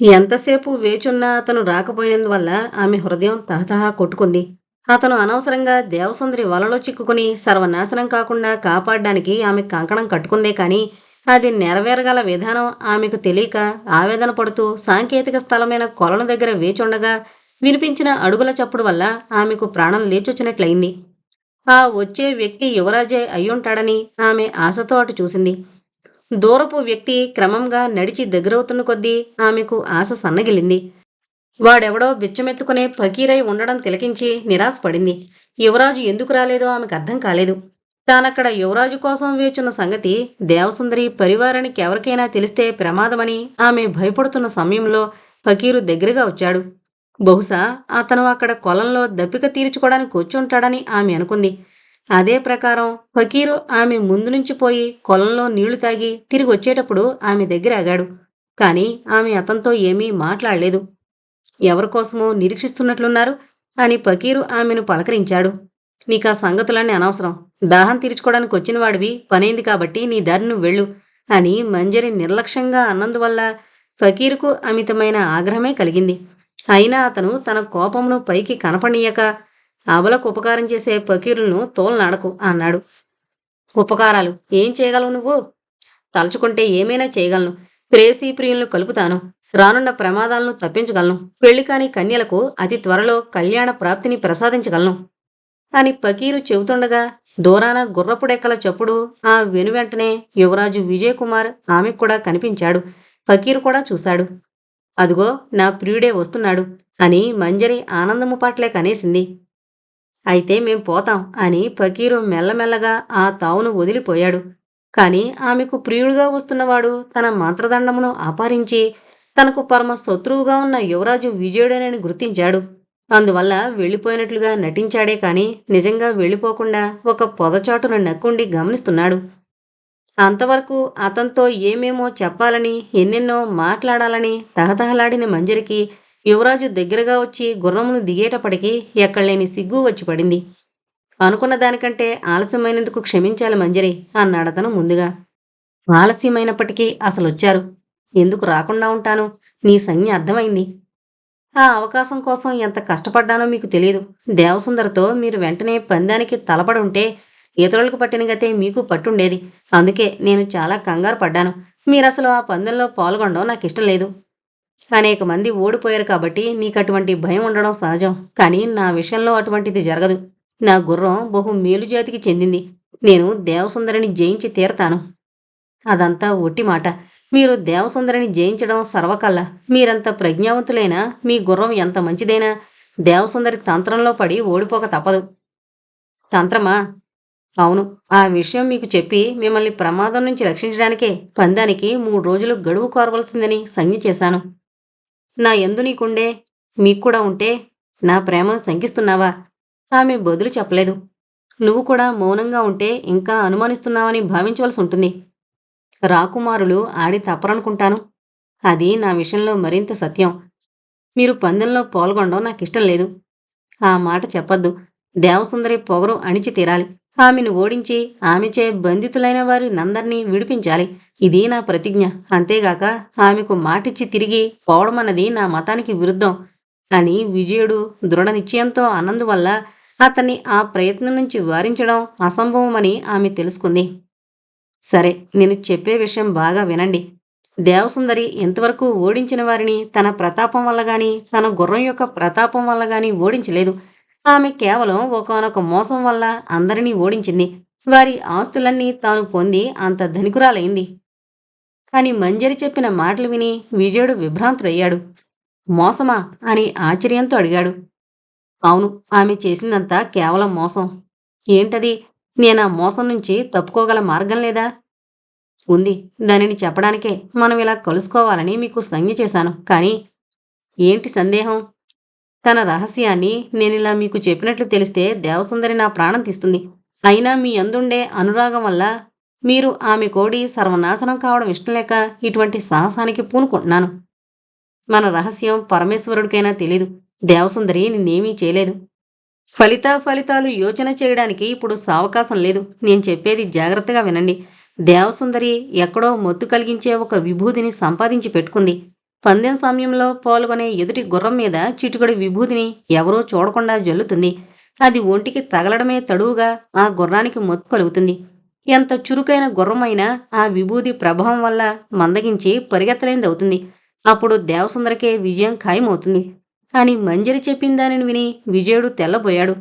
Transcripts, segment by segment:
ఎంతసేపు వేచున్నా అతను రాకపోయినందువల్ల ఆమె హృదయం తహతహా కొట్టుకుంది. అతను అనవసరంగా దేవసుందరి వలలో చిక్కుకుని సర్వనాశనం కాకుండా కాపాడడానికి ఆమె కంకణం కట్టుకుందే కానీ అది నెరవేరగల విధానం ఆమెకు తెలియక ఆవేదన పడుతూ సాంకేతిక స్థలమైన కొలను దగ్గర వేచుండగా వినిపించిన అడుగుల చప్పుడు వల్ల ఆమెకు ప్రాణం లేచొచ్చినట్లయింది. ఆ వచ్చే వ్యక్తి యువరాజే అయ్యుంటాడని ఆమె ఆశతో అటు చూసింది. దూరపు వ్యక్తి క్రమంగా నడిచి దగ్గరవుతున్న కొద్దీ ఆమెకు ఆశ సన్నగిలింది. వాడెవడో బిచ్చమెత్తుకునే ఫకీరై ఉండడం తిలకించి నిరాశపడింది. యువరాజు ఎందుకు రాలేదో ఆమెకు అర్థం కాలేదు. తానక్కడ యువరాజు కోసం వేచున్న సంగతి దేవసుందరి పరివారానికి ఎవరికైనా తెలిస్తే ప్రమాదమని ఆమె భయపడుతున్న సమయంలో ఫకీరు దగ్గరగా వచ్చాడు. బహుశా అతను అక్కడ కొలంలో దప్పిక తీర్చుకోవడానికి కూర్చుంటాడని ఆమె అనుకుంది. అదే ప్రకారం ఫకీరు ఆమె ముందు నుంచి పోయి కొలంలో నీళ్ళు తాగి తిరిగి వచ్చేటప్పుడు ఆమె దగ్గర ఆగాడు. కానీ ఆమె అతనితో ఏమీ మాట్లాడలేదు. ఎవరికోసమో నిరీక్షిస్తున్నట్లున్నారు అని ఫకీరు ఆమెను పలకరించాడు. నీకు ఆ సంగతులన్నీ అనవసరం. దాహం తీర్చుకోవడానికి వచ్చిన వాడివి పనైంది కాబట్టి నీ దారి నువ్వు వెళ్ళు అని మంజరి నిర్లక్ష్యంగా అన్నందువల్ల ఫకీరుకు అమితమైన ఆగ్రహమే కలిగింది. అయినా అతను తన కోపమును పైకి కనపనీయక అబలకు ఉపకారం చేసే పకీరులను తోలనాడకు అన్నాడు. ఉపకారాలు ఏం చేయగలవు నువ్వు? తలుచుకుంటే ఏమైనా చేయగలను. ప్రేసీ ప్రియులను కలుపుతాను. రానున్న ప్రమాదాలను తప్పించగలను. పెళ్ళి కాని కన్యలకు అతి త్వరలో కళ్యాణ ప్రాప్తిని ప్రసాదించగలను. అని పకీరు చెబుతుండగా దూరాన గుర్రపుడెక్కల చప్పుడు ఆ వెనువెంటనే యువరాజు విజయ్ కుమార్ ఆమెకు కూడా కనిపించాడు. ఫకీరు కూడా చూశాడు. అదిగో నా ప్రియుడే వస్తున్నాడు అని మంజరి ఆనందము పాట్లే కనేసింది. అయితే మేం పోతాం అని ఫకీరు మెల్లమెల్లగా ఆ తావును వదిలిపోయాడు. కాని ఆమెకు ప్రియుడుగా వస్తున్నవాడు తన మంత్రదండమును అపహరించి తనకు పరమ శత్రువుగా ఉన్న యువరాజు విజయుడేనని గుర్తించాడు. అందువల్ల వెళ్ళిపోయినట్లుగా నటించాడే కాని నిజంగా వెళ్ళిపోకుండా ఒక పొదచాటున నక్కుండి గమనిస్తున్నాడు. అంతవరకు అతనితో ఏమేమో చెప్పాలని ఎన్నెన్నో మాట్లాడాలని తహతహలాడిన మంజరికి యువరాజు దగ్గరగా వచ్చి గుర్రమును దిగేటప్పటికీ ఎక్కడలేని సిగ్గు వచ్చి పడింది. అనుకున్న దానికంటే ఆలస్యమైనందుకు క్షమించాలి మంజరి అన్నాడతను ముందుగా. ఆలస్యమైనప్పటికీ అసలు వచ్చారు ఎందుకు రాకుండా ఉంటాను? నీ సంజ్ఞ అర్థమైంది. ఆ అవకాశం కోసం ఎంత కష్టపడ్డానో మీకు తెలియదు దేవసుందర్తో మీరు వెంటనే పందానికి తలపడి ఉంటే ఇతరులకు పట్టిన గతే మీకు పట్టుండేది. అందుకే నేను చాలా కంగారు పడ్డాను. మీరసలు ఆ పందెంలో పాల్గొనడం నాకు ఇష్టం లేదు. అనేక మంది ఓడిపోయారు కాబట్టి నీకు అటువంటి భయం ఉండడం సహజం. కానీ నా విషయంలో అటువంటిది జరగదు. నా గుర్రం బహు మేలు జాతికి చెందింది. నేను దేవసుందరిని జయించి తీరతాను. అదంతా ఒట్టి మాట. మీరు దేవసుందరిని జయించడం సర్వకల్లా. మీరంత ప్రజ్ఞావంతులైనా మీ గుర్రం ఎంత మంచిదైనా దేవసుందరి తంత్రంలో పడి ఓడిపోక తప్పదు. తంత్రమా? అవును. ఆ విషయం మీకు చెప్పి మిమ్మల్ని ప్రమాదం నుంచి రక్షించడానికే పందానికి మూడు రోజులు గడువు కోరవలసిందని సంజ్ఞ చేశాను. నా ఎందు నీకుండే మీకు కూడా ఉంటే నా ప్రేమను శంకిస్తున్నావా? ఆమె బదులు చెప్పలేదు. నువ్వు కూడా మౌనంగా ఉంటే ఇంకా అనుమానిస్తున్నావని భావించవలసి ఉంటుంది. రాకుమారులు ఆడి తప్పరనుకుంటాను. అది నా విషయంలో మరింత సత్యం. మీరు పందెంలో పాల్గొనడం నాకు ఇష్టం లేదు. ఆ మాట చెప్పద్దు. దేవసుందరి పొగరు అణిచి తీరాలి ఆమెను ఓడించి ఆమెచే బంధితులైన వారి నందరినీ విడిపించాలి. ఇది నా ప్రతిజ్ఞ. అంతేగాక ఆమెకు మాటిచ్చి తిరిగి పోవడమన్నది నా మతానికి విరుద్ధం. అని విజయుడు దృఢ నిశ్చయంతో అన్నందువల్ల అతన్ని ఆ ప్రయత్నం నుంచి వారించడం అసంభవమని ఆమె తెలుసుకుంది. సరే నేను చెప్పే విషయం బాగా వినండి. దేవసుందరి ఇంతవరకు ఓడించిన వారిని తన ప్రతాపం వల్ల గాని తన గుర్రం యొక్క ప్రతాపం వల్ల గాని ఓడించలేదు. ఆమె కేవలం ఒకనొక మోసం వల్ల అందరినీ ఓడించింది. వారి ఆస్తులన్నీ తాను పొంది అంత ధనికురాలైంది. అని మంజరి చెప్పిన మాటలు విని విజయుడు విభ్రాంతుడయ్యాడు. మోసమా? అని ఆశ్చర్యంతో అడిగాడు. అవును ఆమె చేసిందంతా కేవలం మోసం. ఏంటది? నేను ఆ మోసం నుంచి తప్పుకోగల మార్గం లేదా? ఉంది దానిని చెప్పడానికే మనం ఇలా కలుసుకోవాలని మీకు సంజ్ఞ చేశాను. కానీ ఏంటి సందేహం? తన రహస్యాన్ని నేనిలా మీకు చెప్పినట్లు తెలిస్తే దేవసుందరి నా ప్రాణం తీస్తుంది. అయినా మీ అందుండే అనురాగం వల్ల మీరు ఆమె కోడి సర్వనాశనం కావడం ఇష్టం లేక ఇటువంటి సాహసానికి పూనుకుంటున్నాను. మన రహస్యం పరమేశ్వరుడికైనా తెలీదు. దేవసుందరి నిన్నేమీ చేయలేదు. ఫలిత ఫలితాలు యోచన చేయడానికి ఇప్పుడు సావకాశం లేదు. నేను చెప్పేది జాగ్రత్తగా వినండి. దేవసుందరి ఎక్కడో మొత్తు కలిగించే ఒక విభూతిని సంపాదించి పెట్టుకుంది. పందెం సమయంలో పాల్గొనే ఎదుటి గుర్రం మీద చిటుకడి విభూతిని ఎవరో చూడకుండా జల్లుతుంది. అది ఒంటికి తగలడమే తడువుగా ఆ గుర్రానికి మొత్తు కలుగుతుంది. ఎంత చురుకైన గుర్రమైనా ఆ విభూతి ప్రభావం వల్ల మందగించి పరిగెత్తలేనిదవుతుంది అప్పుడు దేవసుందరికే విజయం ఖాయమవుతుంది. అని మంజరి చెప్పిన దానిని విని విజయుడు తెల్లబోయాడు.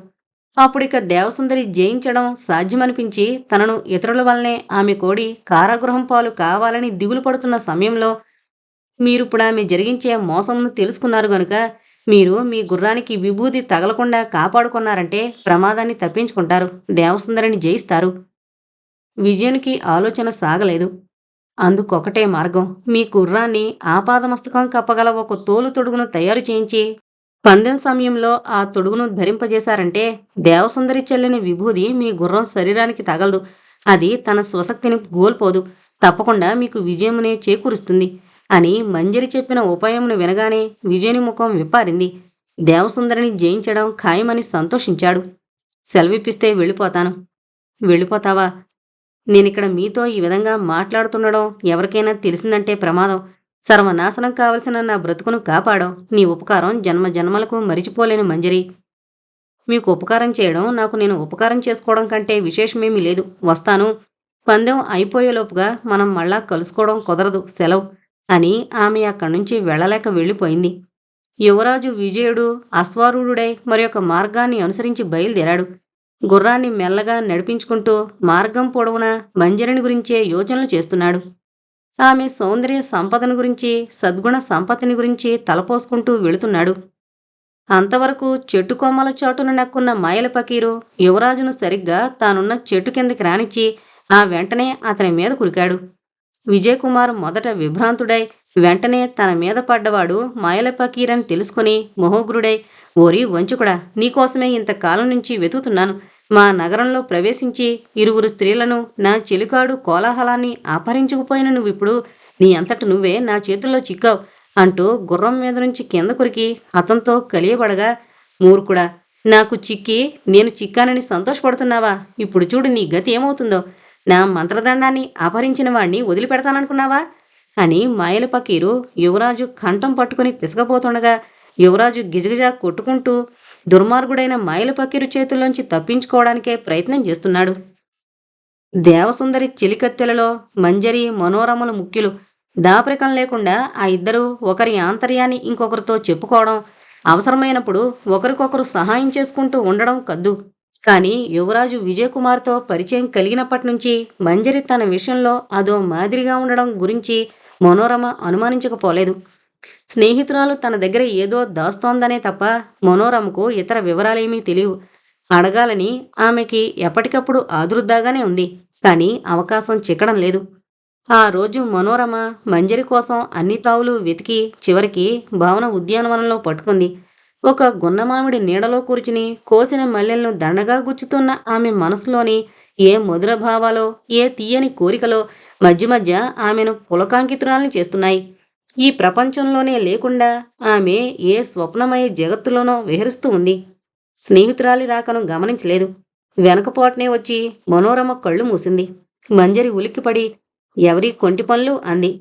అప్పుడిక దేవసుందరి జయించడం సాధ్యమనిపించి తనను ఇతరుల వల్లనే ఆమె కోడి కారాగృహం పాలు కావాలని దిగులు పడుతున్న సమయంలో మీరు ఇప్పుడు ఆమె జరిగించే మోసంను తెలుసుకున్నారు గనుక మీరు మీ గుర్రానికి విభూతి తగలకుండా కాపాడుకున్నారంటే ప్రమాదాన్ని తప్పించుకుంటారు. దేవసుందరిని జయిస్తారు. విజయునికి ఆలోచన సాగలేదు. అందుకొకటే మార్గం. మీ కుర్రాన్ని ఆపాదమస్తకం కప్పగల ఒక తోలు తొడుగును తయారు చేయించి పందెం సమయంలో ఆ తొడుగును ధరింపజేశారంటే దేవసుందరి చెల్లిని విభూది మీ గుర్రం శరీరానికి తగలదు. అది తన స్వశక్తిని కోల్పోదు. తప్పకుండా మీకు విజయమునే చేకూరుస్తుంది. అని మంజరి చెప్పిన ఉపాయమును వినగానే విజయుని ముఖం విప్పారింది. దేవసుందరిని జయించడం ఖాయమని సంతోషించాడు. సెలవిప్పిస్తే వెళ్ళిపోతాను. వెళ్ళిపోతావా? నేనిక్కడ మీతో ఈ విధంగా మాట్లాడుతుండడం ఎవరికైనా తెలిసిందంటే ప్రమాదం. సర్వనాశనం కావలసిన నా బ్రతుకును కాపాడం నీ ఉపకారం జన్మ జన్మలకు మరిచిపోలేని మంజరి. మీకు ఉపకారం చేయడం నాకు నేను ఉపకారం చేసుకోవడం కంటే విశేషమేమీ లేదు. వస్తాను. పందెం అయిపోయేలోపుగా మనం మళ్ళా కలుసుకోవడం కుదరదు. సెలవు. అని ఆమె అక్కడి నుంచి వెళ్ళలేక వెళ్ళిపోయింది. యువరాజు విజయుడు అశ్వారూఢుడై మరొక మార్గాన్ని అనుసరించి బయలుదేరాడు. గుర్రాన్ని మెల్లగా నడిపించుకుంటూ మార్గం పొడవునా మంజరిని గురించే యోచనలు చేస్తున్నాడు. ఆమె సౌందర్య సంపదను గురించి సద్గుణ సంపత్తిని గురించి తలపోసుకుంటూ వెళుతున్నాడు. అంతవరకు చెట్టు కొమ్మల చాటున నక్కున్న మాయల పకీరు యువరాజును సరిగ్గా తానున్న చెట్టు కిందకి రానిచ్చి ఆ వెంటనే అతని మీద కురికాడు. విజయకుమార్ మొదట విభ్రాంతుడై వెంటనే తన మీద పడ్డవాడు మాయలపకీరని తెలుసుకుని మొహోగ్రుడై ఓరి వంచుకుడా నీకోసమే ఇంతకాలం నుంచి వెతుకుతున్నాను. మా నగరంలో ప్రవేశించి ఇరువురు స్త్రీలను నా చెలికాడు కోలాహలాన్ని అపహరించుకుపోయిన నువ్విప్పుడు నీ అంతట నువ్వే నా చేతుల్లో చిక్కావు అంటూ గుర్రం మీద నుంచి కింద కొరికి అతనితో కలియబడగా మూర్ఖుడా నాకు చిక్కి నేను చిక్కానని సంతోషపడుతున్నావా? ఇప్పుడు చూడు నీ గతి ఏమవుతుందో. నా మంత్రదండాన్ని అపహరించిన వాణ్ణి వదిలిపెడతాననుకున్నావా? అని మాయల పకీరు యువరాజు కంఠం పట్టుకుని పిసగబోతుండగా యువరాజు గిజగిజ కొట్టుకుంటూ దుర్మార్గుడైన మాయల పకీరు చేతుల్లోంచి తప్పించుకోవడానికే ప్రయత్నం చేస్తున్నాడు. దేవసుందరి చెలికత్తెలలో మంజరి మనోరమలు ముఖ్యులు. దాపరికం లేకుండా ఆ ఇద్దరు ఒకరి ఆంతర్యాన్ని ఇంకొకరితో చెప్పుకోవడం అవసరమైనప్పుడు ఒకరికొకరు సహాయం చేసుకుంటూ ఉండడం కద్దు. కానీ యువరాజు విజయకుమార్తో పరిచయం కలిగినప్పటి నుంచి మంజరి తన విషయంలో అదో మాదిరిగా ఉండడం గురించి మనోరమ అనుమానించకపోలేదు. స్నేహితురాలు తన దగ్గర ఏదో దాస్తోందనే తప్ప మనోరమకు ఇతర వివరాలేమీ తెలియవు. అడగాలని ఆమెకి ఎప్పటికప్పుడు ఆదురుద్దాగానే ఉంది. కానీ అవకాశం చిక్కడం లేదు. ఆ రోజు మనోరమ మంజరి కోసం అన్ని తావులు వెతికి చివరికి భావన ఉద్యానవనంలో పట్టుకుంది. ఒక గున్నమామిడి నీడలో కూర్చుని కోసిన మల్లెలను దండగా గుచ్చుతున్న ఆమె మనసులోని ఏ మధుర భావాలో ఏ తీయని కోరికలో మధ్య మధ్య ఆమెను పులకాంకితురాల్ని చేస్తున్నాయి. ఈ ప్రపంచంలోనే లేకుండా ఆమె ఏ స్వప్నమయ జగత్తులోనో విహరిస్తూ ఉంది. స్నేహితురాలి రాకను గమనించలేదు. వెనకపోటనే వచ్చి మనోరమ కళ్ళు మూసింది. మంజరి ఉలిక్కిపడి ఎవరి కొంటి పనులు? అంది.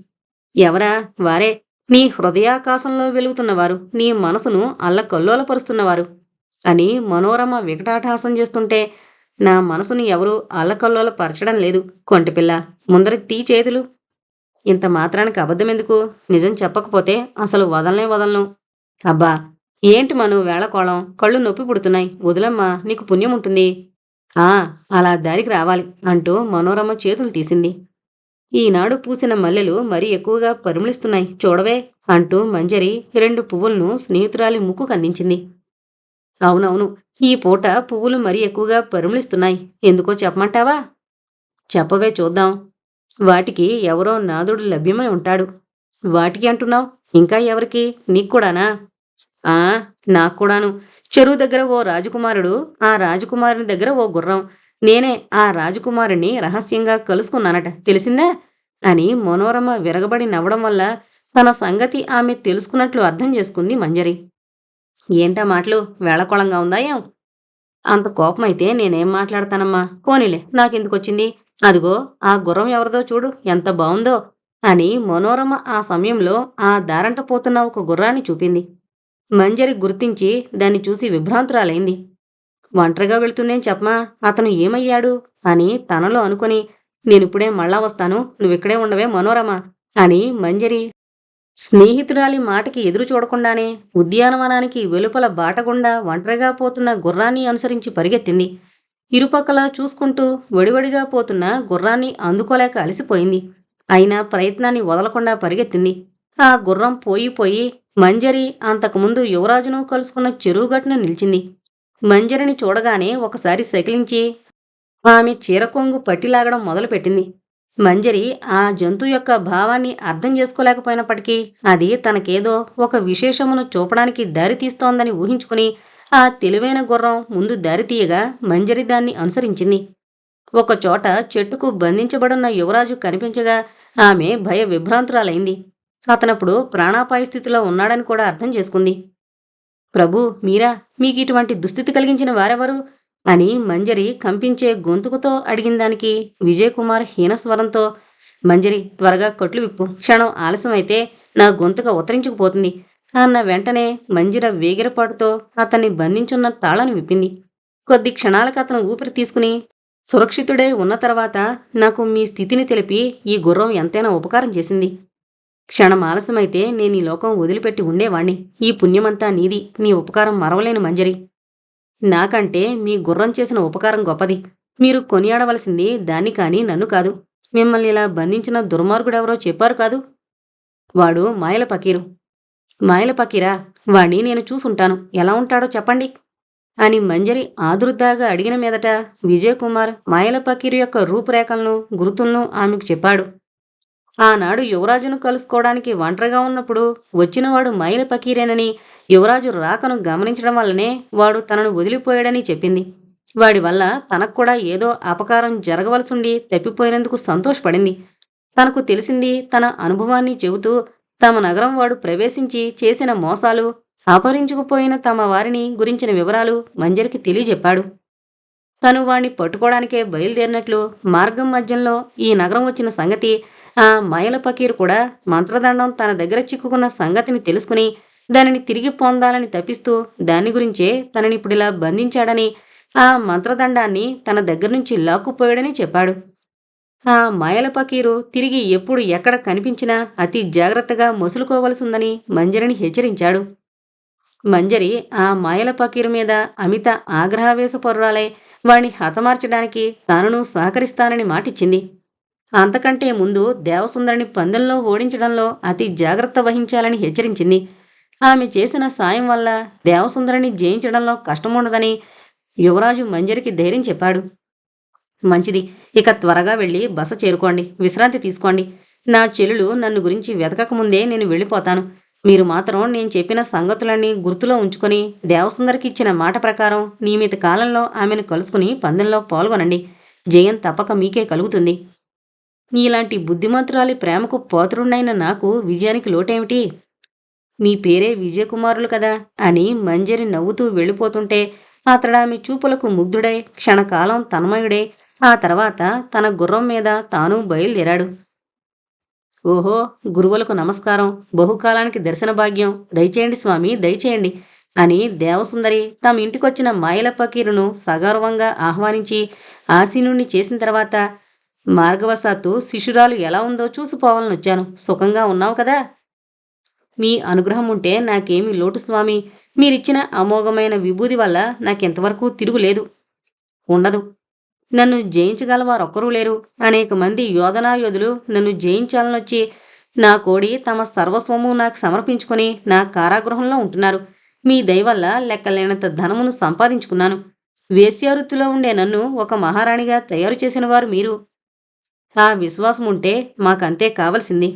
ఎవరా? వారే. నీ హృదయాకాశంలో వెలుగుతున్నవారు నీ మనసును అల్లకల్లోలపరుస్తున్నవారు అని మనోరమ వికటాటహాసం చేస్తుంటే నా మనసును ఎవరూ అల్లకల్లోలపరచడం లేదు. కొంటిపిల్ల ముందర తీ చేతులు. ఇంత మాత్రానికి అబద్ధం ఎందుకు? నిజం చెప్పకపోతే అసలు వదలనే వదలను. అబ్బా ఏంటి మను వేళకోళం? కళ్ళు నొప్పి పుడుతున్నాయి. వదిలమ్మా నీకు పుణ్యం ఉంటుంది. ఆ అలా దారికి రావాలి అంటూ మనోరమ చేతులు తీసింది. ఈనాడు పూసిన మల్లెలు మరీ ఎక్కువగా పరిమళిస్తున్నాయి. చూడవే! అంటూ మంజరి రెండు పువ్వులను స్నేహితురాలి ముక్కు కందించింది అవునవును ఈ పూట పువ్వులు మరీ ఎక్కువగా పరిమళిస్తున్నాయి. ఎందుకో చెప్పమంటావా? చెప్పవే చూద్దాం. వాటికి ఎవరో నాదుడు లభ్యమై ఉంటాడు. వాటికి అంటున్నావు? ఇంకా ఎవరికి? నీకు కూడానా ఆ నాకు కూడాను చెరువు దగ్గర ఓ రాజకుమారుడు ఆ రాజకుమారుని దగ్గర ఓ గుర్రం. నేనే ఆ రాజకుమారుణ్ణి రహస్యంగా కలుసుకున్నానట. తెలిసిందా? అని మనోరమ విరగబడి నవ్వడం వల్ల తన సంగతి ఆమె తెలుసుకున్నట్లు అర్థం చేసుకుంది మంజరి. ఏంటా మాటలు? వేళకోళంగా ఉందా ఏం? అంత కోపమైతే నేనేం మాట్లాడతానమ్మా? పోనీలే నాకెందుకొచ్చింది? అదిగో ఆ గుర్రం ఎవరిదో చూడు ఎంత బావుందో అని మనోరమ ఆ సమయంలో ఆ దారంట పోతున్న ఒక గుర్రాన్ని చూపింది. మంజరి గుర్తించి దాన్ని చూసి విభ్రాంతురాలైంది. ఒంటరిగా వెళ్తుందేం చెప్పమా? అతను ఏమయ్యాడు? అని తనలో అనుకుని నేనిప్పుడే మళ్ళా వస్తాను నువ్విక్కడే ఉండవే మనోరమ అని మంజరి స్నేహితురాలి మాటకి ఎదురు చూడకుండానే ఉద్యానవనానికి వెలుపల బాటగుండా ఒంటరిగా పోతున్న గుర్రాన్ని అనుసరించి పరిగెత్తింది. ఇరుపక్కల చూసుకుంటూ వడివడిగా పోతున్న గుర్రాన్ని అందుకోలేక అలసిపోయింది. అయినా ప్రయత్నాన్ని వదలకుండా పరిగెత్తింది. ఆ గుర్రం పోయి పోయి మంజరి అంతకుముందు యువరాజును కలుసుకున్న చెరువుగట్టున నిలిచింది. మంజరిని చూడగానే ఒకసారి సకిలించి ఆమె చీరకొంగు పట్టిలాగడం మొదలుపెట్టింది. మంజరి ఆ జంతువు యొక్క భావాన్ని అర్థం చేసుకోలేకపోయినప్పటికీ అది తనకేదో ఒక విశేషమును చూపడానికి దారి తీస్తోందని ఊహించుకుని ఆ తెలివైన గుర్రం ముందు దారి తీయగా మంజరి దాన్ని అనుసరించింది. ఒకచోట చెట్టుకు బంధించబడున్న యువరాజు కనిపించగా ఆమె భయ విభ్రాంతురాలైంది అతనప్పుడు ప్రాణాపాయ స్థితిలో ఉన్నాడని కూడా అర్థం చేసుకుంది. ప్రభు మీరా మీకు ఇటువంటి దుస్థితి కలిగించిన వారెవరు? అని మంజరి కంపించే గొంతుకుతో అడిగిన దానికి విజయకుమార్ హీనస్వరంతో మంజరి త్వరగా కొట్లు విప్పు. క్షణం ఆలస్యమైతే నా గొంతుక ఉత్తరించుకుపోతుంది. అన్న వెంటనే మంజిర వేగిరపాటుతో అతన్ని బంధించున్న తాళాన్ని విప్పింది. కొద్ది క్షణాలకు అతను ఊపిరి తీసుకుని సురక్షితుడే ఉన్న తర్వాత నాకు మీ స్థితిని తెలిపి ఈ గుర్రం ఎంతైనా ఉపకారం చేసింది. క్షణం ఆలస్యమైతే నేను ఈ లోకం వదిలిపెట్టి ఉండేవాణ్ణి. ఈ పుణ్యమంతా నీది. నీ ఉపకారం మరవలేని మంజరి. నాకంటే మీ గుర్రం చేసిన ఉపకారం గొప్పది. మీరు కొనియాడవలసింది దాన్ని కానీ నన్ను కాదు. మిమ్మల్ని ఇలా బంధించిన దుర్మార్గుడెవరో చెప్పారు కాదు? వాడు మాయల పకీరు. మాయల పకీరా? వాణ్ణి నేను చూసుంటాను. ఎలా ఉంటాడో చెప్పండి. అని మంజరి ఆదుర్దాగా అడిగిన మీదట విజయకుమార్ మాయల పకీరు యొక్క రూపురేఖలను గుర్తులను ఆమెకు చెప్పాడు. ఆనాడు యువరాజును కలుసుకోవడానికి ఒంటరిగా ఉన్నప్పుడు వచ్చినవాడు మైల పకీరేనని యువరాజు రాకను గమనించడం వల్లనే వాడు తనను వదిలిపోయాడని చెప్పింది. వాడి వల్ల తనకు కూడా ఏదో అపకారం జరగవలసిండి తప్పిపోయినందుకు సంతోషపడింది. తనకు తెలిసింది తన అనుభవాన్ని చెబుతూ తమ నగరం వాడు ప్రవేశించి చేసిన మోసాలు అపహరించుకుపోయిన తమ వారిని గురించిన వివరాలు మంజరికి తెలియజెప్పాడు. తను వాణ్ణి పట్టుకోవడానికే బయలుదేరినట్లు మార్గం మధ్యంలో ఈ నగరం వచ్చిన సంగతి ఆ మాయల పకీర్ కూడా మంత్రదండం తన దగ్గర చిక్కుకున్న సంగతిని తెలుసుకుని దానిని తిరిగి పొందాలని తప్పిస్తూ దాని గురించే తననిప్పుడిలా బంధించాడని ఆ మంత్రదండాన్ని తన దగ్గర నుంచి లాక్కుపోయాడని చెప్పాడు. ఆ మాయల పకీరు తిరిగి ఎప్పుడు ఎక్కడ కనిపించినా అతి జాగ్రత్తగా మొసులుకోవలసిందని మంజరిని హెచ్చరించాడు. మంజరి ఆ మాయల పకీరు మీద అమిత ఆగ్రహావేశపరురాలై వాణ్ణి హతమార్చడానికి తానును సహకరిస్తానని మాటిచ్చింది. అంతకంటే ముందు దేవసుందరిని పందెంలో ఓడించడంలో అతి జాగ్రత్త వహించాలని హెచ్చరించింది. ఆమె చేసిన సాయం వల్ల దేవసుందరిని జయించడంలో కష్టముండదని యువరాజు మంజరికి ధైర్యం చెప్పాడు. మంచిది. ఇక త్వరగా వెళ్ళి బస చేరుకోండి. విశ్రాంతి తీసుకోండి. నా చెల్లెలు నన్ను గురించి వెతకకముందే నేను వెళ్ళిపోతాను. మీరు మాత్రం నేను చెప్పిన సంగతులన్నీ గుర్తులో ఉంచుకొని దేవసుందరికి ఇచ్చిన మాట ప్రకారం నియమిత కాలంలో ఆమెను కలుసుకుని పందెంలో పాల్గొనండి. జయం తప్పక మీకే కలుగుతుంది. నీలాంటి బుద్ధిమంతురాలి ప్రేమకు పోతరుండైన నాకు విజయానికి లోటేమిటి? మీ పేరే విజయకుమారులు కదా అని మంజరి నవ్వుతూ వెళ్ళిపోతుంటే అతడామె చూపులకు ముగ్ధుడై క్షణకాలం తన్మయుడై ఆ తర్వాత తన గుర్రం మీద తాను బయలుదేరాడు. ఓహో గురువులకు నమస్కారం. బహుకాలానికి దర్శన భాగ్యం. దయచేయండి స్వామి దయచేయండి అని దేవసుందరి తమ ఇంటికొచ్చిన మాయల పకీరును సగర్వంగా ఆహ్వానించి ఆసీనుణ్ణి చేసిన తర్వాత మార్గవశాత్తు శిశురాలు ఎలా ఉందో చూసిపోవాలని వచ్చాను. సుఖంగా ఉన్నావు కదా? మీ అనుగ్రహం ఉంటే నాకేమీ లోటు స్వామి. మీరిచ్చిన అమోఘమైన విభూది వల్ల నాకెంతవరకు తిరుగులేదు ఉండదు. నన్ను జయించగల వారొక్కరూ లేరు. అనేక మంది యోధనాయోధులు నన్ను జయించాలనొచ్చి నా కోడి తమ సర్వస్వము నాకు సమర్పించుకొని నా కారాగృహంలో ఉంటున్నారు. మీ దయవల్ల లెక్కలేనంత ధనమును సంపాదించుకున్నాను. వేశ్యావృత్తిలో ఉండే నన్ను ఒక మహారాణిగా తయారు చేసిన వారు మీరు. ఆ విశ్వాసం ఉంటే మాకంతే కావలసింది.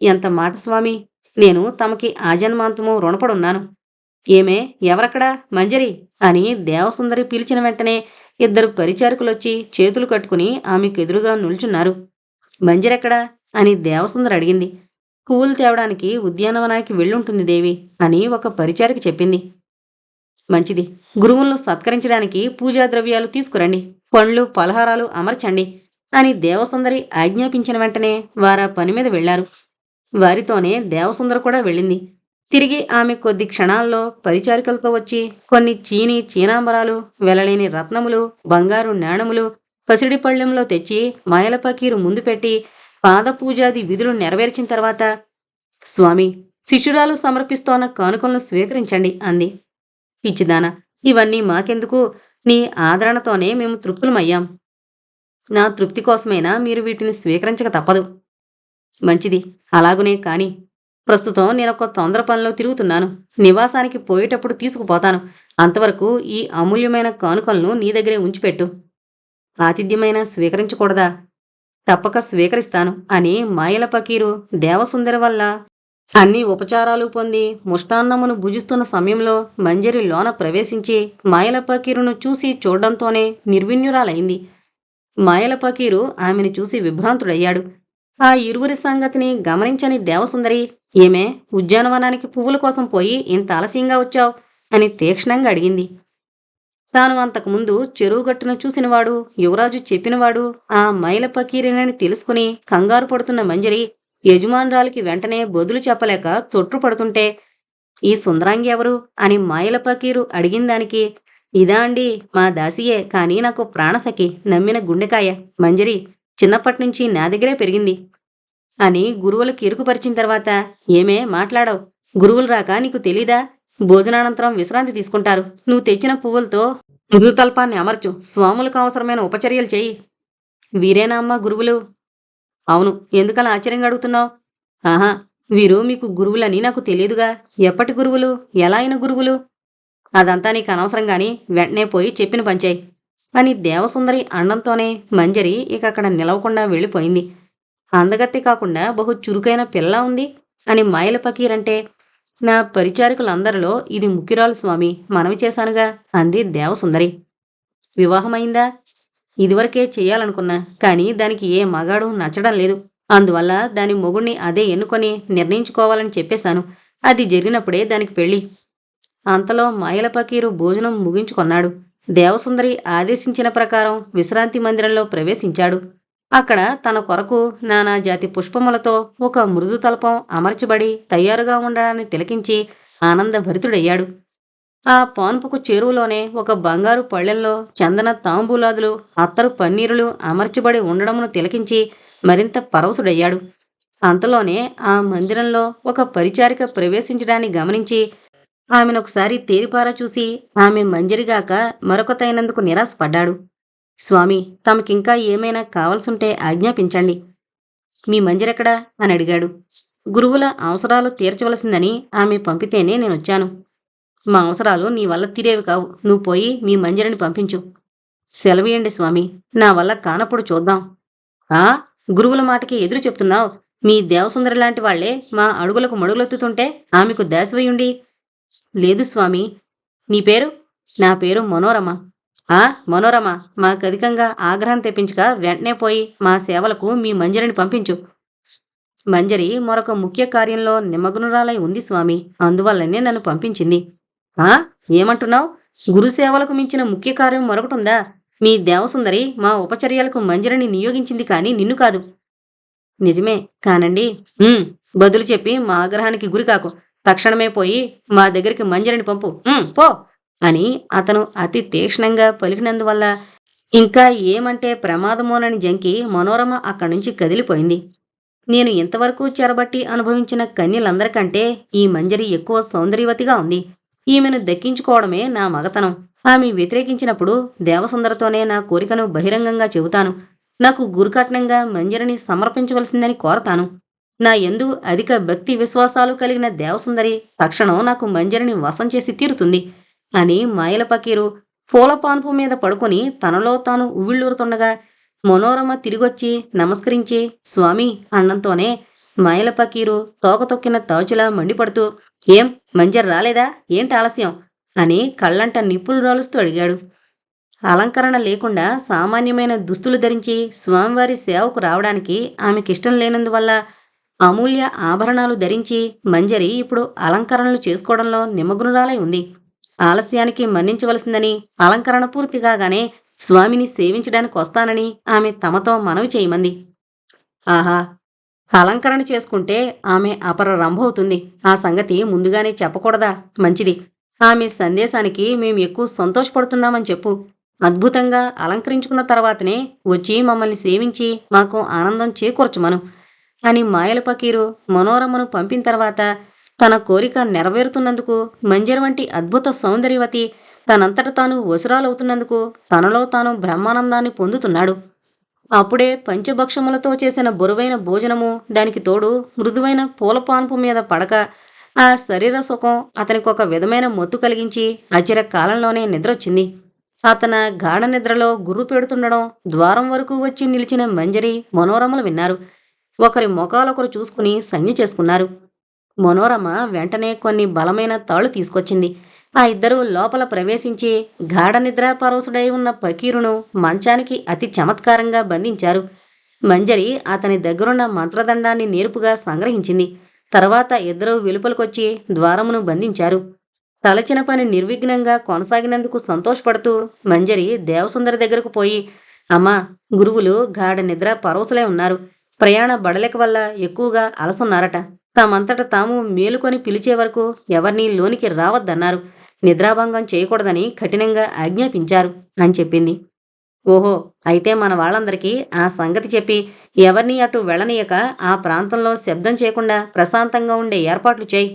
ఎంత మాట స్వామి? నేను తమకి ఆజన్మాంతము రుణపడున్నాను. ఏమే ఎవరక్కడా? మంజరి! అని దేవసుందరి పిలిచిన వెంటనే ఇద్దరు పరిచారకులొచ్చి చేతులు కట్టుకుని ఆమెకు ఎదురుగా నిల్చున్నారు. మంజరెక్కడా? అని దేవసుందరి అడిగింది. పువ్వులు తేవడానికి ఉద్యానవనానికి వెళ్ళుంటుంది దేవి అని ఒక పరిచారికి చెప్పింది. మంచిది. గురువులను సత్కరించడానికి పూజా ద్రవ్యాలు తీసుకురండి. పండ్లు పలహారాలు అమర్చండి. అని దేవసుందరి ఆజ్ఞాపించిన వెంటనే వారా పని మీద వెళ్ళారు వారితోనే దేవసుందర కూడా వెళ్ళింది. తిరిగి ఆమె కొద్ది క్షణాల్లో పరిచారికలతో వచ్చి కొన్ని చీని చీనాంబరాలు వెలలేని రత్నములు బంగారు నాణములు పసిడి పళ్ళెంలో తెచ్చి మాయలపకీరు ముందు పెట్టి పాదపూజాది విధులు నెరవేర్చిన తర్వాత స్వామి శిష్యురాలు సమర్పిస్తోన్న కానుకలను స్వీకరించండి అంది. పిచ్చిదాన ఇవన్నీ మాకెందుకు? నీ ఆదరణతోనే మేము తృప్తులమయ్యాం. నా తృప్తి కోసమైనా మీరు వీటిని స్వీకరించక తప్పదు. మంచిది. అలాగునే కాని ప్రస్తుతం నేనొక తొందర పనిలో తిరుగుతున్నాను. నివాసానికి పోయేటప్పుడు తీసుకుపోతాను. అంతవరకు ఈ అమూల్యమైన కానుకలను నీ దగ్గరే ఉంచిపెట్టు. ఆతిథ్యమైన స్వీకరించకూడదా? తప్పక స్వీకరిస్తాను అని మాయల పకీరు దేవసుందరి వల్ల అన్ని ఉపచారాలు పొంది ముష్టాన్నమును భుజిస్తున్న సమయంలో మంజరి లోన ప్రవేశించి మాయల పకీరును చూసి చూడడంతోనే నిర్విణ్యురాలైంది మాయల పకీరు ఆమెను చూసి విభ్రాంతుడయ్యాడు. ఆ ఇరువురి సంగతిని గమనించని దేవసుందరి ఏమే ఉద్యానవనానికి పువ్వుల కోసం పోయి ఇంత ఆలస్యంగా వచ్చావు? అని తీక్షణంగా అడిగింది. తాను అంతకుముందు చెరువు గట్టును చూసినవాడు యువరాజు చెప్పినవాడు ఆ మైల పకీరేనని తెలుసుకుని కంగారు పడుతున్న మంజరి యజమానురాలికి వెంటనే బదులు చెప్పలేక తొట్టు పడుతుంటే ఈ సుందరాంగి ఎవరు? అని మాయల పకీరు అడిగిన దానికి ఇదా అండి మా దాసియే కానీ నాకు ప్రాణసఖి నమ్మిన గుండెకాయ. మంజరి చిన్నప్పటి నుంచి నా దగ్గరే పెరిగింది. అని గురువులకు ఇరుకుపరిచిన తర్వాత ఏమే మాట్లాడవు. గురువులు రాక నీకు తెలీదా? భోజనానంతరం విశ్రాంతి తీసుకుంటారు. నువ్వు తెచ్చిన పువ్వులతో మృదుతల్పాన్ని అమర్చు. స్వాములకు అవసరమైన ఉపచర్యలు చెయ్యి వీరేనా అమ్మా గురువులు? అవును. ఎందుకలా ఆశ్చర్యంగా అడుగుతున్నావు? ఆహా వీరు మీకు గురువులని నాకు తెలియదుగా. ఎప్పటి గురువులు? ఎలా అయిన గురువులు? అదంతా నీకు అనవసరం గాని. వెంటనే పోయి చెప్పిన పంచాయి అని దేవసుందరి అండంతోనే మంజరి ఇక అక్కడ నిలవకుండా వెళ్ళిపోయింది. అందగత్తి కాకుండా బహు చురుకైన పిల్ల ఉంది అని మాయల పకీరంటే నా పరిచారికులందరిలో ఇది ముఖ్యురాలు స్వామి. మనవి చేశానుగా అంది దేవసుందరి. వివాహమైందా? ఇదివరకే చేయాలనుకున్నా కానీ దానికి ఏ మగాడు నచ్చడం లేదు. అందువల్ల దాని మొగుణ్ణి అదే ఎన్నుకొని నిర్ణయించుకోవాలని చెప్పేశాను. అది జరిగినప్పుడే దానికి పెళ్ళి. అంతలో మాయల పకీరు భోజనం ముగించుకొన్నాడు. దేవసుందరి ఆదేశించిన ప్రకారం విశ్రాంతి మందిరంలో ప్రవేశించాడు. అక్కడ తన కొరకు నానా జాతి పుష్పములతో ఒక మృదు తల్పం అమర్చబడి తయారుగా ఉండడాన్ని తిలకించి ఆనందభరితుడయ్యాడు. ఆ పాన్పుకు చేరువలోనే ఒక బంగారు పళ్ళెంలో చందన తాంబూలాదులు అత్తరు పన్నీరులు అమర్చబడి ఉండడమును తిలకించి మరింత పరవశుడయ్యాడు. అంతలోనే ఆ మందిరంలో ఒక పరిచారిక ప్రవేశించడాన్ని గమనించి ఆమెనొకసారి తేరిపారా చూసి ఆమె మంజరిగాక మరొకతైనందుకు నిరాశపడ్డాడు. స్వామి తమకింకా ఏమైనా కావలసుంటే ఆజ్ఞాపించండి. మీ మంజరెక్కడా? అని అడిగాడు. గురువుల అవసరాలు తీర్చవలసిందని ఆమె పంపితేనే నేనొచ్చాను. మా అవసరాలు నీ వల్ల తీరేవి కావు. నువ్వు పోయి మీ మంజరిని పంపించు. సెలవియండి స్వామి. నా వల్ల కానప్పుడు చూద్దాం. ఆ? గురువుల మాటకి ఎదురు చెప్తున్నావు. మీ దేవసుందరి లాంటి వాళ్ళే మా అడుగులకు మడుగులొత్తుతుంటే ఆమెకు దాసివయుండి లేదు స్వామి. నీ పేరు? నా పేరు మనోరమ. ఆ మనోరమ మాకధికంగా ఆగ్రహం తెప్పించక వెంటనే పోయి మా సేవలకు మీ మంజరిని పంపించు. మంజరి మరొక ముఖ్య కార్యంలో నిమగ్నురాలై ఉంది స్వామి. అందువల్లనే నన్ను పంపించింది. ఆ ఏమంటున్నావు? గురుసేవలకు మించిన ముఖ్య కార్యం మరొకటుందా? మీ దేవసుందరి మా ఉపచర్యలకు మంజరిని నియోగించింది కానీ నిన్ను కాదు. నిజమే కానండి. బదులు చెప్పి మా ఆగ్రహానికి గురికాకు. తక్షణమే పోయి మా దగ్గరికి మంజరిని పంపు. పో అని అతను అతి తీక్ష్ణంగా పలికినందువల్ల ఇంకా ఏమంటే ప్రమాదమోనని జంకి మనోరమ అక్కడి నుంచి కదిలిపోయింది. నేను ఇంతవరకు చెరబట్టి అనుభవించిన కన్యలందరికంటే ఈ మంజరి ఎక్కువ సౌందర్యవతిగా ఉంది. ఈమెను దక్కించుకోవడమే నా మగతనం. ఆమె వ్యతిరేకించినప్పుడు దేవసుందరతోనే నా కోరికను బహిరంగంగా చెబుతాను. నాకు గురుకట్నంగా మంజరిని సమర్పించవలసిందని కోరతాను. నా ఎందు అధిక భక్తి విశ్వాసాలు కలిగిన దేవసుందరి తక్షణం నాకు మంజరిని వశం చేసి తీరుతుంది అని మాయల పకీరు పూలపాన్పు మీద పడుకొని తనలో తాను ఉవిళ్ళూరుతుండగా మనోరమ తిరిగొచ్చి నమస్కరించి స్వామి అన్నంతోనే మాయల పకీరు తోక తొక్కిన తాచులా మండిపడుతూ ఏం మంజర్ రాలేదా? ఏంటి ఆలస్యం? అని కళ్ళంట నిప్పులు రాలుస్తూ అడిగాడు. అలంకరణ లేకుండా సామాన్యమైన దుస్తులు ధరించి స్వామివారి సేవకు రావడానికి ఆమెకిష్టం లేనందువల్ల అమూల్య ఆభరణాలు ధరించి మంజరి ఇప్పుడు అలంకరణలు చేసుకోవడంలో నిమగ్నురాలై ఉంది. ఆలస్యానికి మన్నించవలసిందని అలంకరణ పూర్తి కాగానే స్వామిని సేవించడానికి వస్తానని ఆమె తమతో మనవి చేయమంది. ఆహా! అలంకరణ చేసుకుంటే ఆమె అపర రంభవుతుంది. ఆ సంగతి ముందుగానే చెప్పకూడదా? మంచిది. ఆమె సందేశానికి మేము ఎక్కువ సంతోషపడుతున్నామని చెప్పు. అద్భుతంగా అలంకరించుకున్న తర్వాతనే వచ్చి మమ్మల్ని సేవించి మాకు ఆనందం చేకూర్చమను. అని మాయల పకీరు మనోరమను పంపిన తర్వాత తన కోరిక నెరవేరుతున్నందుకు మంజర్ వంటి అద్భుత సౌందర్యవతి తనంతట తాను వసురాలవుతున్నందుకు తనలో తాను బ్రహ్మానందాన్ని పొందుతున్నాడు. అప్పుడే పంచభక్షములతో చేసిన బరువైన భోజనము దానికి తోడు మృదువైన పూలపాన్పు మీద పడక ఆ శరీర సుఖం అతనికి ఒక విధమైన మొత్తు కలిగించి అచిర కాలంలోనే నిద్రొచ్చింది. అతన గాఢ నిద్రలో గుర్రు పెడుతుండడం ద్వారం వరకు వచ్చి నిలిచిన మంజరి మనోరమలు విన్నారు. ఒకరి ముఖాలొకరు చూసుకుని సంజ్ఞ చేసుకున్నారు. మనోరమ వెంటనే కొన్ని బలమైన తాళ్ళు తీసుకొచ్చింది. ఆ ఇద్దరూ లోపల ప్రవేశించి గాఢ నిద్రాపరవశుడై ఉన్న పకీరును మంచానికి అతి చమత్కారంగా బంధించారు. మంజరి అతని దగ్గరున్న మంత్రదండాన్ని నేర్పుగా సంగ్రహించింది. తర్వాత ఇద్దరూ వెలుపలకొచ్చి ద్వారమును బంధించారు. తలచిన పని నిర్విఘ్నంగా కొనసాగినందుకు సంతోషపడుతూ మంజరి దేవసుందరి దగ్గరకు పోయి అమ్మా గురువులు గాఢ నిద్ర పరవశులై ఉన్నారు. ప్రయాణ బడలిక వల్ల ఎక్కువగా అలసున్నారట. తామంతట తాము మేలుకొని పిలిచే వరకు ఎవరినీ లోనికి రావద్దన్నారు. నిద్రాభంగం చేయకూడదని కఠినంగా ఆజ్ఞాపించారు అని చెప్పింది. ఓహో అయితే మన వాళ్ళందరికీ ఆ సంగతి చెప్పి ఎవరినీ అటు వెళ్ళనీయక ఆ ప్రాంతంలో శబ్దం చేయకుండా ప్రశాంతంగా ఉండే ఏర్పాట్లు చేయి.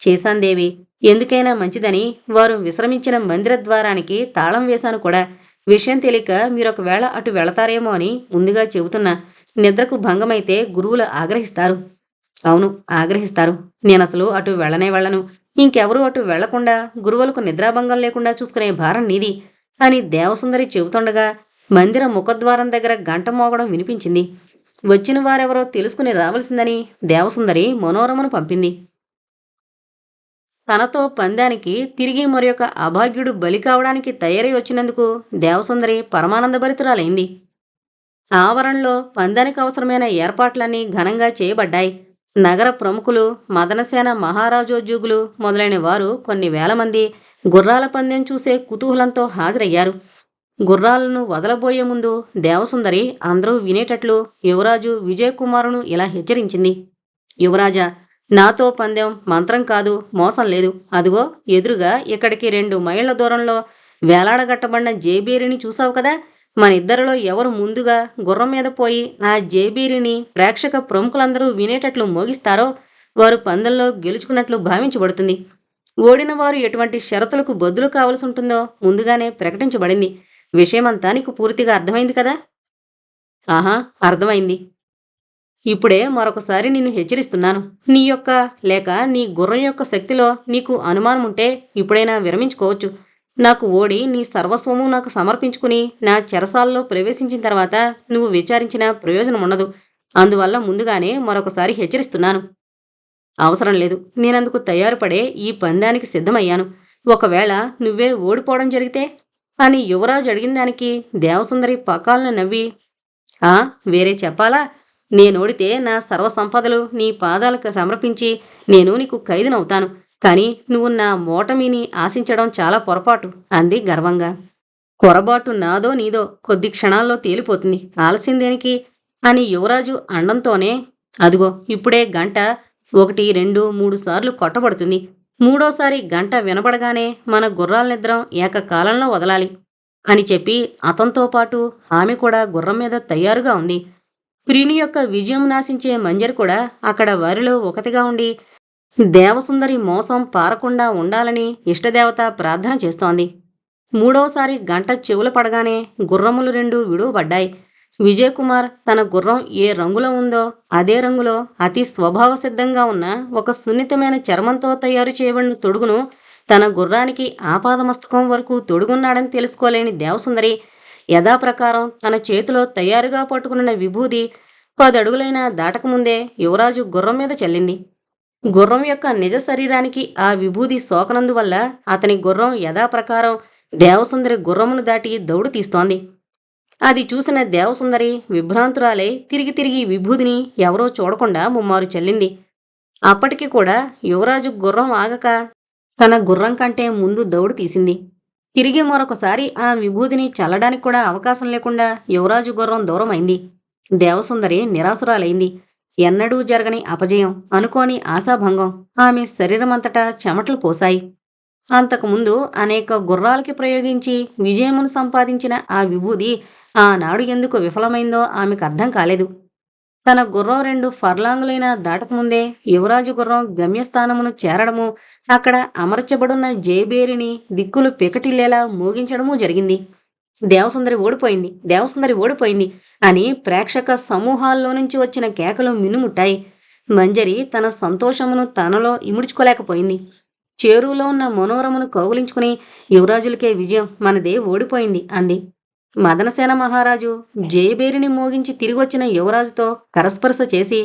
చేశాందేవి ఎందుకైనా మంచిదని వారు విశ్రమించిన మందిర ద్వారానికి తాళం వేశాను కూడా. విషయం తెలియక మీరొకవేళ అటు వెళతారేమో అని ముందుగా చెబుతున్నా. నిద్రకు భంగమైతే గురువులు ఆగ్రహిస్తారు. అవును ఆగ్రహిస్తారు. నేనసలు అటు వెళ్ళనే వెళ్ళను. ఇంకెవరూ అటు వెళ్ళకుండా గురువులకు నిద్రాభంగం లేకుండా చూసుకునే భారం నీది అని దేవసుందరి చెబుతుండగా మందిర ముఖద్వారం దగ్గర గంట మోగడం వినిపించింది. వచ్చిన వారెవరో తెలుసుకుని రావలసిందని దేవసుందరి మనోరమను పంపింది. తనతో పందానికి తిరిగి మరొక అభాగ్యుడు బలి కావడానికి తయారై వచ్చినందుకు దేవసుందరి పరమానందభరితురాలైంది ఆవరణలో పందానికి అవసరమైన ఏర్పాట్లన్నీ ఘనంగా చేయబడ్డాయి. నగర ప్రముఖులు మదనసేన మహారాజోద్యోగులు మొదలైన వారు కొన్ని వేల మంది గుర్రాల పందెం చూసే కుతూహలంతో హాజరయ్యారు. గుర్రాలను వదలబోయే ముందు దేవసుందరి అందరూ వినేటట్లు యువరాజు విజయకుమారును ఇలా హెచ్చరించింది. యువరాజా నాతో పందెం మంత్రం కాదు మోసం లేదు. అదిగో ఎదురుగా ఇక్కడికి రెండు మైళ్ళ దూరంలో వేలాడగట్టబడిన జేబీరిని చూసావు కదా? మన ఇద్దరిలో ఎవరు ముందుగా గుర్రం మీద పోయి ఆ జేబీరిని ప్రేక్షక ప్రముఖులందరూ వినేటట్లు మోగిస్తారో వారు పందెంలో గెలుచుకున్నట్లు భావించబడుతుంది. ఓడిన వారు ఎటువంటి షరతులకు బదులు కావలసి ఉంటుందో ముందుగానే ప్రకటించబడింది. విషయమంతా నీకు పూర్తిగా అర్థమైంది కదా? ఆహా అర్థమైంది. ఇప్పుడే మరొకసారి నిన్ను హెచ్చరిస్తున్నాను. నీ యొక్క లేక నీ గుర్రం యొక్క శక్తిలో నీకు అనుమానం ఉంటే ఇప్పుడైనా విరమించుకోవచ్చు. నాకు ఓడి నీ సర్వస్వము నాకు సమర్పించుకుని నా చెరసాల్లో ప్రవేశించిన తర్వాత నువ్వు విచారించిన ప్రయోజనం ఉండదు. అందువల్ల ముందుగానే మరొకసారి హెచ్చరిస్తున్నాను. అవసరం లేదు. నేనందుకు తయారుపడే ఈ పందానికి సిద్ధమయ్యాను. ఒకవేళ నువ్వే ఓడిపోవడం జరిగితే? అని యువరాజు అడిగిన దానికి దేవసుందరి పకాలను నవ్వి ఆ వేరే చెప్పాలా? నేనోడితే నా సర్వసంపదలు నీ పాదాలకు సమర్పించి నేను నీకు ఖైదునవుతాను. కానీ నువ్వు నా మోటమిని ఆశించడం చాలా పొరపాటు అంది గర్వంగా. పొరపాటు నాదో నీదో కొద్ది క్షణాల్లో తేలిపోతుంది. ఆలస్యం దేనికి అని యువరాజు అండంతోనే అదిగో ఇప్పుడే గంట ఒకటి రెండు మూడు సార్లు కొట్టబడుతుంది. మూడోసారి గంట వినబడగానే మన గుర్రాల నిద్రం ఏకకాలంలో వదలాలి అని చెప్పి అతనితో పాటు ఆమె కూడా గుర్రం మీద తయారుగా ఉంది. ప్రీని యొక్క విజయం నాశించే మంజరి కూడా అక్కడ వారిలో ఒకటిగా ఉండి దేవసుందరి మోసం పారకుండా ఉండాలని ఇష్టదేవత ప్రార్థన చేస్తోంది. మూడవసారి గంట చెవులు పడగానే గుర్రములు రెండు విడువబడ్డాయి. విజయకుమార్ తన గుర్రం ఏ రంగులో ఉందో అదే రంగులో అతి స్వభావ సిద్ధంగా ఉన్న ఒక సున్నితమైన చర్మంతో తయారు చేయబడిన తొడుగును తన గుర్రానికి ఆపాదమస్తకం వరకు తొడుగున్నాడని తెలుసుకోలేని దేవసుందరి యథాప్రకారం తన చేతిలో తయారుగా పట్టుకున్న విభూది పదడుగులైన దాటకముందే యువరాజు గుర్రం మీద చల్లింది. గుర్రం యొక్క నిజ శరీరానికి ఆ విభూది సోకనందువల్ల అతని గుర్రం యథాప్రకారం దేవసుందరి గుర్రమును దాటి దౌడు తీస్తోంది. అది చూసిన దేవసుందరి విభ్రాంతురాలై తిరిగి తిరిగి విభూదిని ఎవరో చూడకుండా ముమ్మారు చల్లింది. అప్పటికి కూడా యువరాజు గుర్రం ఆగక తన గుర్రం కంటే ముందు దౌడు తీసింది. తిరిగి మరొకసారి ఆ విభూదిని చల్లడానికి కూడా అవకాశం లేకుండా యువరాజు గుర్రం దూరమైంది. దేవసుందరి నిరాసురాలైంది ఎన్నడూ జరగని అపజయం అనుకోని ఆశాభంగం. ఆమె శరీరమంతటా చెమటలు పోశాయి. అంతకుముందు అనేక గుర్రాలకి ప్రయోగించి విజయమును సంపాదించిన ఆ విభూది ఆనాడు ఎందుకు విఫలమైందో ఆమెకు అర్థం కాలేదు. తన గుర్రం రెండు ఫర్లాంగులైన దాటకముందే యువరాజు గుర్రం గమ్యస్థానమును చేరడము అక్కడ అమర్చబడున్న జేబేరిని దిక్కులు పికటిల్లేలా మోగించడము జరిగింది. దేవసుందరి ఓడిపోయింది దేవసుందరి ఓడిపోయింది అని ప్రేక్షక సమూహాల్లో నుంచి వచ్చిన కేకలు మిన్నుముట్టాయి మంజరి తన సంతోషమును తనలో ఇముడ్చుకోలేకపోయింది. చేరువలో ఉన్న మనోరమను కౌగులించుకుని యువరాజులకే విజయం మనదే ఓడిపోయింది అంది. మదనసేన మహారాజు జయబేరిని మోగించి తిరిగొచ్చిన యువరాజుతో కరస్పర్శ చేసి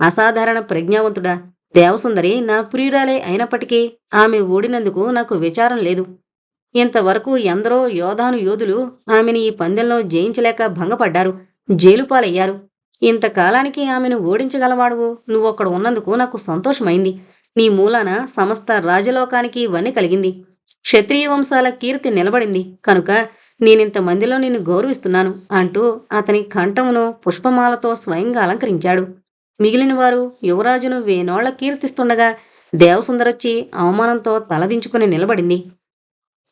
అసాధారణ ప్రజ్ఞావంతుడా దేవసుందరి నా ప్రియురాలే అయినప్పటికీ ఆమె ఓడినందుకు నాకు విచారం లేదు. ఇంతవరకు ఎందరో యోధాను యోధులు ఆమెను ఈ పందెంలో జయించలేక భంగపడ్డారు జైలుపాలయ్యారు ఇంతకాలానికి ఆమెను ఓడించగలవాడువు నువ్వొక్కడ ఉన్నందుకు నాకు సంతోషమైంది. నీ మూలాన సమస్త రాజలోకానికి ఇవన్నీ కలిగింది. క్షత్రియ వంశాల కీర్తి నిలబడింది. కనుక నేనింతమందిలో నిన్ను గౌరవిస్తున్నాను అంటూ అతని కంఠమును పుష్పమాలతో స్వయంగా అలంకరించాడు. మిగిలిన వారు యువరాజును వేనోళ్ళ కీర్తిస్తుండగా దేవసుందరొచ్చి అవమానంతో తలదించుకుని నిలబడింది.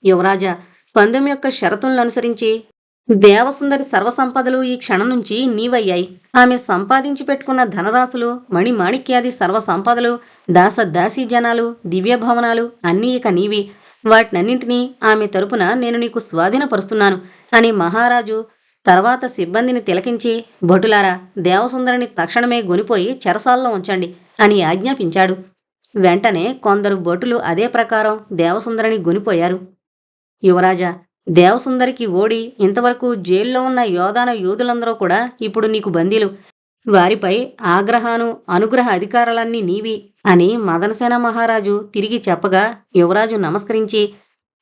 యువరాజా పందెం యొక్క షరతులను అనుసరించి దేవసుందరి సర్వసంపదలు ఈ క్షణం నుంచి నీవయ్యాయి. ఆమె సంపాదించి పెట్టుకున్న ధనరాశులు మణిమాణిక్యాది సర్వసంపదలు దాస దాసీ జనాలు దివ్య భవనాలు అన్నీ ఇక నీవి. వాటినన్నింటినీ ఆమె తరపున నేను నీకు స్వాధీనపరుస్తున్నాను అని మహారాజు తర్వాత సిబ్బందిని తిలకించి భటులారా దేవసుందరిని తక్షణమే గొనిపోయి చెరసాల్లో ఉంచండి అని ఆజ్ఞాపించాడు. వెంటనే కొందరు భటులు అదే ప్రకారం దేవసుందరిని గొనిపోయారు. యువరాజా దేవసుందరికి ఓడి ఇంతవరకు జైల్లో ఉన్న యోధాన యోధులందరూ కూడా ఇప్పుడు నీకు బందీలు. వారిపై ఆగ్రహాను అనుగ్రహ అధికారాలన్నీ నీవి అని మదనసేన మహారాజు తిరిగి చెప్పగా యువరాజు నమస్కరించి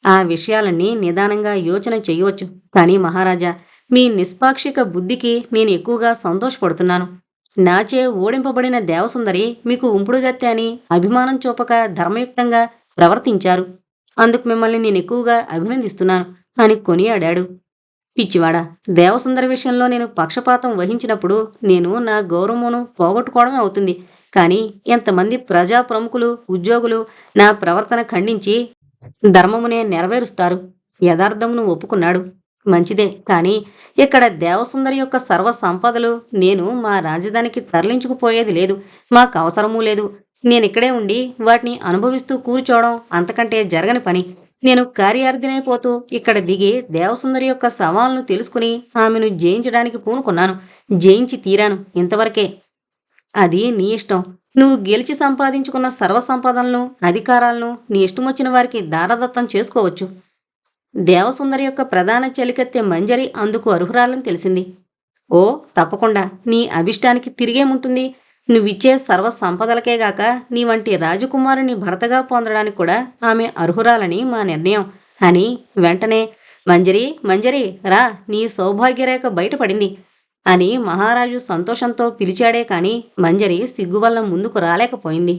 ఆ విషయాలన్నీ నిదానంగా యోచన చేయవచ్చు. కానీ మహారాజా మీ నిష్పాక్షిక బుద్ధికి నేను ఎక్కువగా సంతోషపడుతున్నాను. నాచే ఓడింపబడిన దేవసుందరి మీకు ఉంపుడుగత్తె అని అభిమానం చూపక ధర్మయుక్తంగా ప్రవర్తించారు. అందుకు మిమ్మల్ని నేను ఎక్కువగా అభినందిస్తున్నాను అని కొనియాడాడు. పిచ్చివాడా దేవసుందర విషయంలో నేను పక్షపాతం వహించినప్పుడు నేను నా గౌరవమును పోగొట్టుకోవడమే అవుతుంది. కానీ ఎంతమంది ప్రజా ప్రముఖులు ఉద్యోగులు నా ప్రవర్తన ఖండించి ధర్మమునే నెరవేరుస్తారు. యథార్థమును ఒప్పుకున్నాడు. మంచిదే కానీ ఇక్కడ దేవసుందరి యొక్క సర్వ సంపదలు నేను మా రాజధానికి తరలించుకుపోయేది లేదు. మాకు అవసరమూ లేదు. నేనిక్కడే ఉండి వాటిని అనుభవిస్తూ కూర్చోవడం అంతకంటే జరగని పని. నేను కార్యార్థినైపోతూ ఇక్కడ దిగి దేవసుందరి యొక్క సవాల్ను తెలుసుకుని ఆమెను జయించడానికి పూనుకున్నాను. జయించి తీరాను ఇంతవరకే. అది నీ ఇష్టం. నువ్వు గెలిచి సంపాదించుకున్న సర్వసంపదలను అధికారాలను నీ ఇష్టమొచ్చిన వారికి దారదత్తం చేసుకోవచ్చు. దేవసుందరి యొక్క ప్రధాన చలికత్తె మంజరి అందుకు అర్హురాలని తెలిసింది. ఓ తప్పకుండా. నీ అభిష్టానికి తిరిగేముంటుంది? నువ్విచ్చే సర్వ సంపదలకే గాక నీ వంటి రాజకుమారుని భర్తగా పొందడానికి కూడా ఆమె అర్హురాలని మా నిర్ణయం. అని వెంటనే మంజరి మంజరి రా నీ సౌభాగ్యరేఖ బయటపడింది అని మహారాజు సంతోషంతో పిలిచాడే కాని మంజరి సిగ్గు వల్ల ముందుకు రాలేకపోయింది.